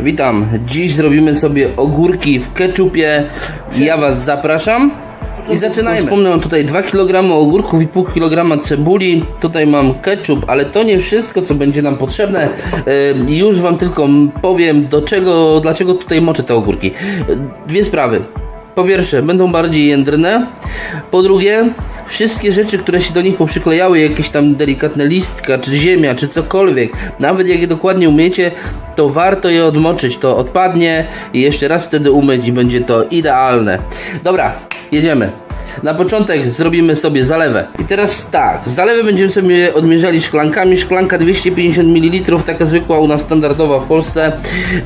Witam. Dziś zrobimy sobie ogórki w keczupie. Ja Was zapraszam. I zaczynajmy. Wspomnę mam tutaj 2 kg ogórków i pół kg cebuli. Tutaj mam ketchup, ale to nie wszystko, co będzie nam potrzebne. Już Wam tylko powiem, do czego, dlaczego tutaj moczę te ogórki. Dwie sprawy. Po pierwsze, będą bardziej jędrne. Po drugie, wszystkie rzeczy, które się do nich poprzyklejały, jakieś tam delikatne listka, czy ziemia, czy cokolwiek, nawet jak je dokładnie umiecie, to warto je odmoczyć, to odpadnie i jeszcze raz wtedy umyć i będzie to idealne. Dobra, jedziemy. Na początek zrobimy sobie zalewę. I teraz tak, zalewę będziemy sobie odmierzali szklankami. Szklanka 250 ml, taka zwykła u nas standardowa w Polsce.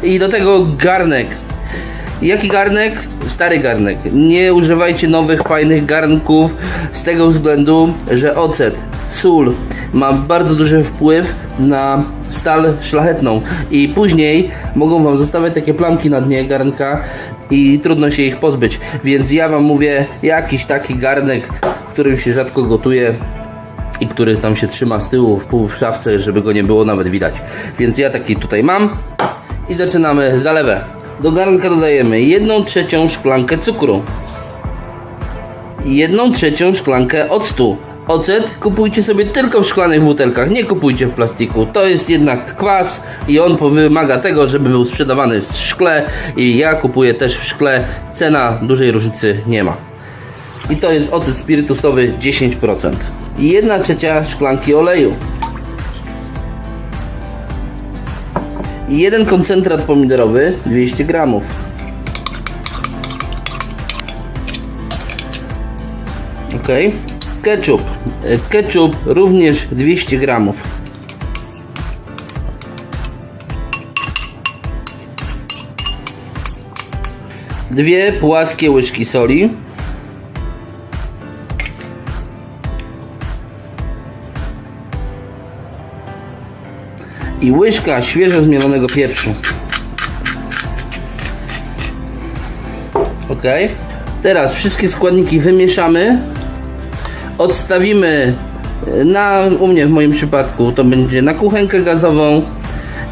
I do tego garnek. Jaki garnek? Stary garnek. Nie używajcie nowych, fajnych garnków z tego względu, że ocet, sól ma bardzo duży wpływ na stal szlachetną i później mogą Wam zostawiać takie plamki na dnie garnka i trudno się ich pozbyć. Więc ja Wam mówię, jakiś taki garnek, którym się rzadko gotuje, i który tam się trzyma z tyłu w pół w szafce, żeby go nie było nawet widać. Więc ja taki tutaj mam i zaczynamy zalewę. Do garnka dodajemy 1 trzecią szklankę cukru, 1 trzecią szklankę octu. Ocet kupujcie sobie tylko w szklanych butelkach, nie kupujcie w plastiku. To jest jednak kwas i on wymaga tego, żeby był sprzedawany w szkle i ja kupuję też w szkle. Cena dużej różnicy nie ma. I to jest ocet spirytusowy 10%. I 1 trzecia szklanki oleju. I jeden koncentrat pomidorowy 200 gramów. Ok. Ketchup. E, Ketchup również 200 gramów. Dwie płaskie łyżki soli. I łyżka świeżo zmielonego pieprzu. Ok. Teraz wszystkie składniki wymieszamy. Odstawimy na, u mnie w moim przypadku to będzie na kuchenkę gazową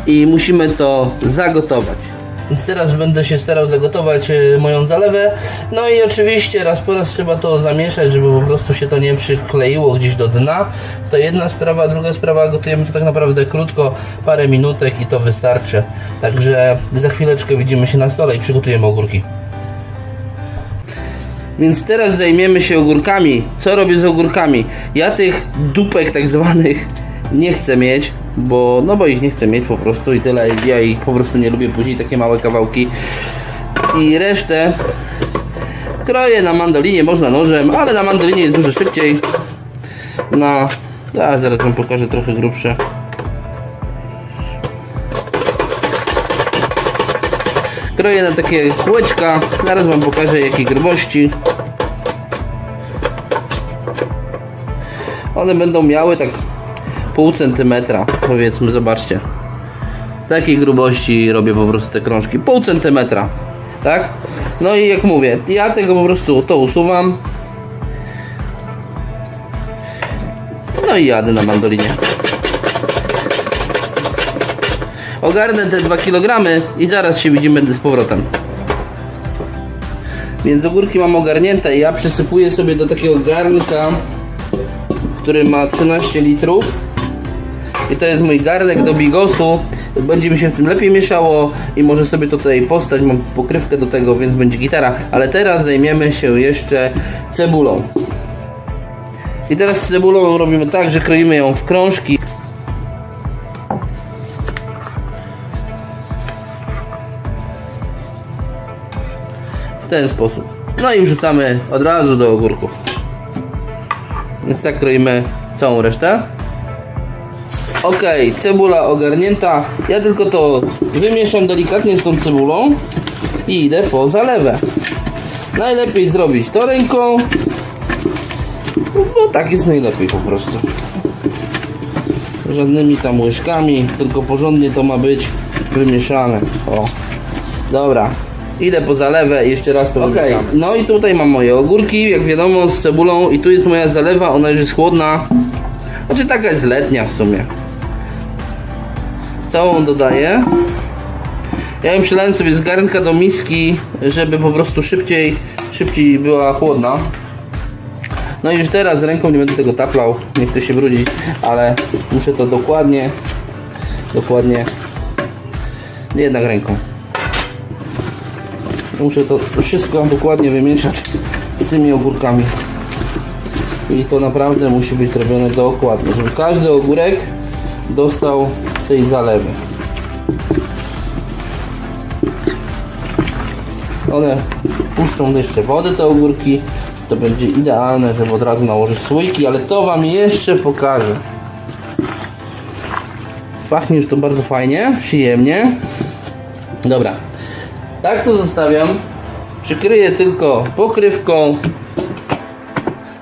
i musimy to zagotować. Więc teraz będę się starał zagotować e, moją zalewę. No i oczywiście raz po raz trzeba to zamieszać, żeby po prostu się to nie przykleiło gdzieś do dna. To jedna sprawa, druga sprawa, gotujemy to tak naprawdę krótko, parę minutek i to wystarczy. Także za chwileczkę widzimy się na stole i przygotujemy ogórki. Więc teraz zajmiemy się ogórkami. Co robię z ogórkami? Ja tych dupek tak zwanych nie chcę mieć, bo no bo ich nie chcę mieć po prostu i tyle. Ja ich po prostu nie lubię później takie małe kawałki. I resztę kroję na mandolinie, można nożem, ale na mandolinie jest dużo szybciej. Na ja zaraz wam pokażę trochę grubsze. Kroję na takie kółeczka. Zaraz wam pokażę jakiej grubości. One będą miały tak pół centymetra, powiedzmy, zobaczcie. Takiej grubości robię po prostu te krążki. Pół centymetra. Tak? No i jak mówię, ja tego po prostu to usuwam. No i jadę na mandolinie. Ogarnę te 2 kg i zaraz się widzimy z powrotem. Więc ogórki mam ogarnięte i ja przysypuję sobie do takiego garnka, który ma 13 litrów. I to jest mój garnek do bigosu. Będzie mi się w tym lepiej mieszało i może sobie to tutaj postać. Mam pokrywkę do tego, więc będzie gitara. Ale teraz zajmiemy się jeszcze cebulą. I teraz cebulą robimy tak, że kroimy ją w krążki. W ten sposób. No i wrzucamy od razu do ogórków. Więc tak kroimy całą resztę. Ok, cebula ogarnięta. Ja tylko to wymieszam delikatnie z tą cebulą i idę po zalewę. Najlepiej zrobić to ręką, bo tak jest najlepiej po prostu. Żadnymi tam łyżkami, tylko porządnie to ma być wymieszane. O, dobra. Idę po zalewę i jeszcze raz to okay. No i tutaj mam moje ogórki, jak wiadomo, z cebulą i tu jest moja zalewa, ona już jest chłodna. Znaczy taka jest letnia w sumie. Całą dodaję. Ja ją przelałem sobie z garnka do miski, żeby po prostu szybciej, szybciej była chłodna. No i już teraz ręką nie będę tego taplał, nie chcę się brudzić, ale muszę to dokładnie, dokładnie, jednak ręką. Muszę to wszystko dokładnie wymieszać z tymi ogórkami. I to naprawdę musi być zrobione dokładnie, żeby każdy ogórek dostał tej zalewy. One puszczą jeszcze wodę te ogórki. To będzie idealne, żeby od razu nałożyć słoiki, ale to Wam jeszcze pokażę. Pachnie już to bardzo fajnie, przyjemnie. Dobra, tak to zostawiam. Przykryję tylko pokrywką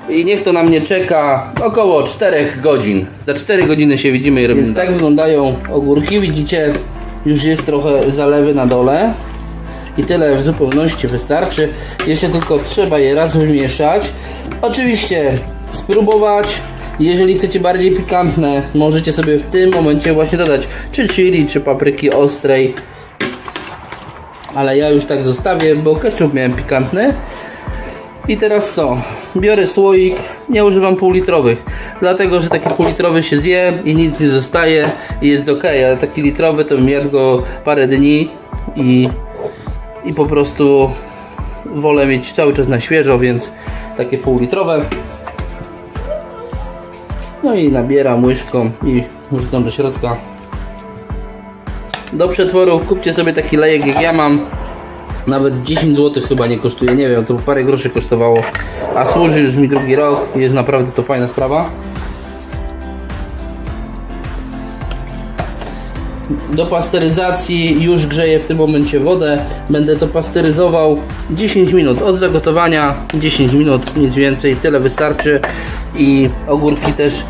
i niech to na mnie czeka około 4 godzin. Za 4 godziny się widzimy i robimy. tak wyglądają ogórki. Widzicie, już jest trochę zalewy na dole. I tyle w zupełności wystarczy. Jeszcze tylko trzeba je raz wymieszać. Oczywiście spróbować. Jeżeli chcecie bardziej pikantne, możecie sobie w tym momencie właśnie dodać czy chili, czy papryki ostrej. Ale ja już tak zostawię, bo ketchup miałem pikantny. I teraz co? Biorę słoik, nie używam półlitrowych, dlatego że taki półlitrowy się zje i nic nie zostaje i jest ok, ale taki litrowy to bym jadł go parę dni i, i po prostu wolę mieć cały czas na świeżo, więc takie półlitrowe. No i nabieram łyżką i wrzucam do środka. Do przetworu kupcie sobie taki lejek jak ja mam. Nawet 10 zł chyba nie kosztuje, nie wiem, to parę groszy kosztowało. A służy już mi drugi rok i jest naprawdę to fajna sprawa. Do pasteryzacji już grzeję w tym momencie wodę. Będę to pasteryzował 10 minut od zagotowania. 10 minut, nic więcej, tyle wystarczy. I ogórki też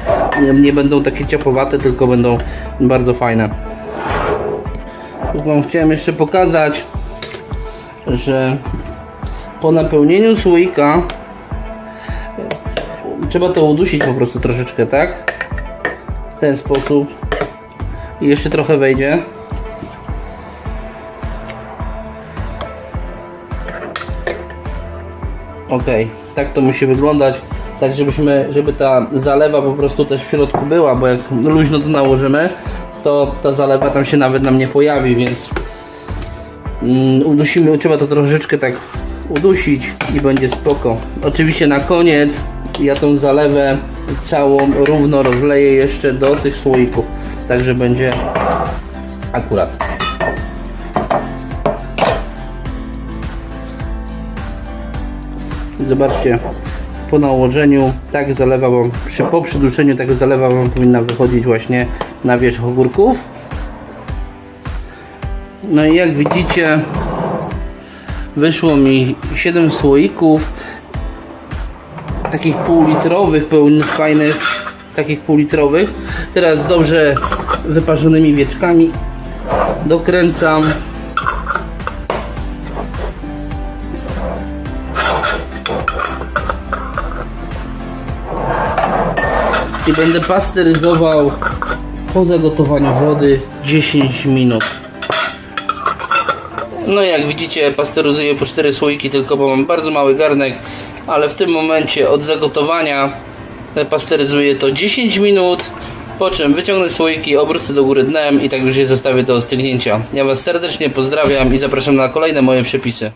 nie, będą takie ciapowate, tylko będą bardzo fajne. Tu Wam chciałem jeszcze pokazać, że po napełnieniu słoika trzeba to udusić po prostu troszeczkę, tak? W ten sposób. I jeszcze trochę wejdzie. Ok, tak to musi wyglądać. Tak, żebyśmy, żeby ta zalewa po prostu też w środku była, bo jak luźno to nałożymy, to ta zalewa tam się nawet nam nie pojawi, więc udusimy, trzeba to troszeczkę tak udusić i będzie spoko. Oczywiście na koniec ja tą zalewę całą równo rozleję jeszcze do tych słoików, także będzie akurat. Zobaczcie, po nałożeniu tak zalewa wam, przy, po przyduszeniu tak zalewa wam powinna wychodzić właśnie na wierzch ogórków. No i jak widzicie wyszło mi 7 słoików takich półlitrowych, pełnych, fajnych takich półlitrowych. Teraz dobrze wyparzonymi wieczkami dokręcam i będę pasteryzował po zagotowaniu wody 10 minut. No jak widzicie pasteryzuję po 4 słoiki tylko, bo mam bardzo mały garnek, ale w tym momencie od zagotowania pasteryzuję to 10 minut, po czym wyciągnę słoiki, obrócę do góry dnem i tak już je zostawię do ostygnięcia. Ja Was serdecznie pozdrawiam i zapraszam na kolejne moje przepisy.